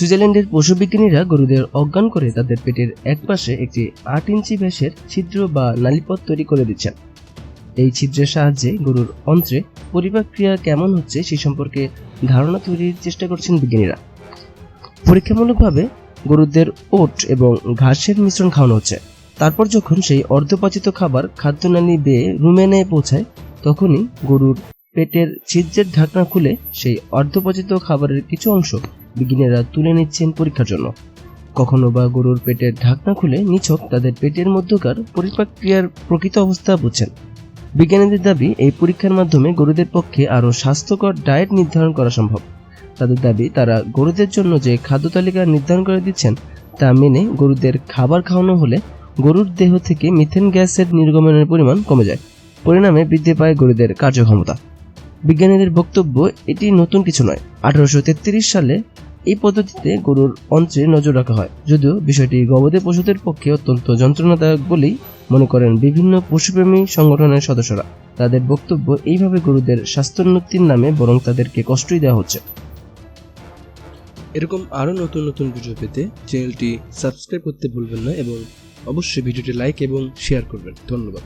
সুইজারল্যান্ডের পশুবিজ্ঞানীরা গরুদের অজ্ঞান করে তাদের পেটের একপাশে একটি আট ইঞ্চি ব্যাসের ছিদ্র বা নালীপথ তৈরি করে দিচ্ছেন। এই ছিদ্রের সাহায্যে গরুর অন্ত্রে পরিপাক ক্রিয়া কেমন হচ্ছে সে সম্পর্কে ধারণা তৈরির চেষ্টা করছেন বিজ্ঞানীরা। পরীক্ষামূলকভাবে গরুদের ওট এবং ঘাসের মিশ্রণ খাওয়ানো হচ্ছে। তারপর যখন সেই অর্ধপাচিত খাবার খাদ্যনালী বেয়ে রুমেনে পৌঁছায়, তখনই গরুর পেটের ছিদ্রের ঢাকনা খুলে সেই অর্ধপচিত খাবারের কিছু অংশ বিজ্ঞানীরা তুলে নিচ্ছেন পরীক্ষার জন্য। কখনো বা গরুর পেটের ঢাকনা খুলে নিছক তাদের পেটের মধ্যকার পরিপাক ক্রিয়ার প্রকৃত অবস্থা বুঝছেন। বিজ্ঞানীদের দাবি, এই পরীক্ষার মাধ্যমে গরুদের পক্ষে আরও স্বাস্থ্যকর ডায়েট নির্ধারণ করা সম্ভব। তাদের দাবি, তারা গরুদের জন্য যে খাদ্য তালিকা নির্ধারণ করে দিচ্ছেন, তা মেনে গরুদের খাবার খাওয়ানো হলে গরুর দেহ থেকে মিথেন গ্যাসের নির্গমনের পরিমাণ কমে যায়। পরিণামে বৃদ্ধি পায় গরুদের কার্যক্ষমতা। বিজ্ঞানীদের বক্তব্য, এটি নতুন কিছু নয়। আঠারোশো সালে এই পদ্ধতিতে গরুর অন্ত্রে নজর রাখা হয়। যদিও বিষয়টি গবাদি পশুদের পক্ষে অত্যন্ত যন্ত্রণাদায়ক বলেই মনে করেন বিভিন্ন পশুপ্রেমী সংগঠনের সদস্যরা। তাদের বক্তব্য এইভাবে গরুদের স্বাস্থ্যোন্নতির নামে বরং তাদেরকে কষ্টই দেওয়া হচ্ছে। এরকম আরও নতুন নতুন ভিডিও পেতে চ্যানেলটি সাবস্ক্রাইব করতে ভুলবেন না এবং অবশ্যই ভিডিওটি লাইক এবং শেয়ার করবেন। ধন্যবাদ।